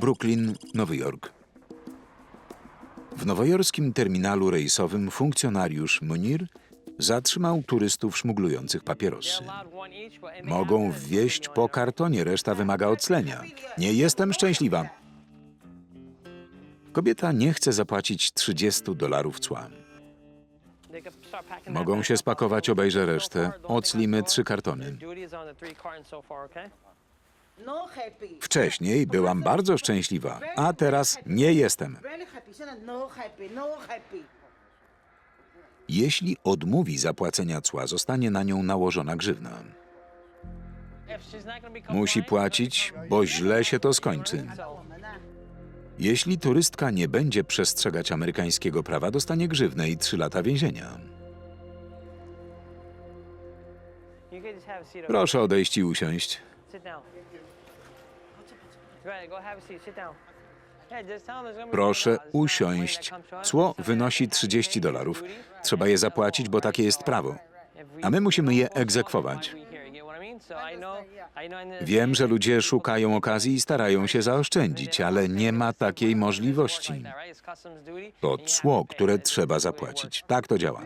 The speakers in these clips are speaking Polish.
Brooklyn, Nowy Jork. W nowojorskim terminalu rejsowym funkcjonariusz Munir zatrzymał turystów szmuglujących papierosy. Mogą wwieźć po kartonie, reszta wymaga oclenia. Nie jestem szczęśliwa. Kobieta nie chce zapłacić 30 dolarów cła. Mogą się spakować, obejrzę resztę. Oclimy trzy kartony. No. Wcześniej byłam bardzo szczęśliwa, a teraz nie jestem. No no. Jeśli odmówi zapłacenia cła, zostanie na nią nałożona grzywna. Musi płacić, bo źle się to skończy. Jeśli turystka nie będzie przestrzegać amerykańskiego prawa, dostanie grzywnę i trzy lata więzienia. Proszę odejść i usiąść. Proszę usiąść. Cło wynosi 30 dolarów. Trzeba je zapłacić, bo takie jest prawo. A my musimy je egzekwować. Wiem, że ludzie szukają okazji i starają się zaoszczędzić, ale nie ma takiej możliwości. To cło, które trzeba zapłacić. Tak to działa.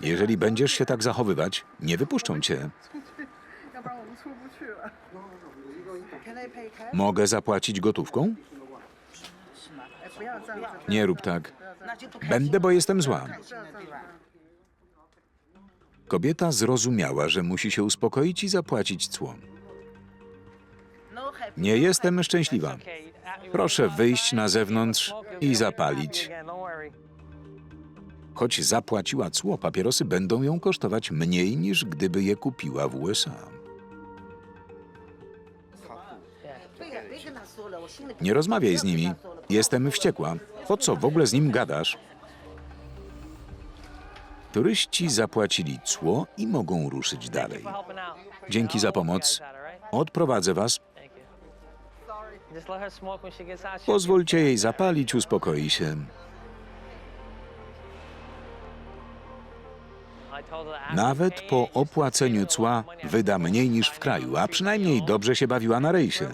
Jeżeli będziesz się tak zachowywać, nie wypuszczą cię. Mogę zapłacić gotówką? Nie rób tak. Będę, bo jestem zła. Kobieta zrozumiała, że musi się uspokoić i zapłacić cło. Nie jestem szczęśliwa. Proszę wyjść na zewnątrz i zapalić. Choć zapłaciła cło, papierosy będą ją kosztować mniej niż gdyby je kupiła w USA. Nie rozmawiaj z nimi. Jestem wściekła. Po co w ogóle z nim gadasz? Turyści zapłacili cło i mogą ruszyć dalej. Dzięki za pomoc. Odprowadzę was. Pozwólcie jej zapalić, uspokoi się. Nawet po opłaceniu cła wyda mniej niż w kraju, a przynajmniej dobrze się bawiła na rejsie.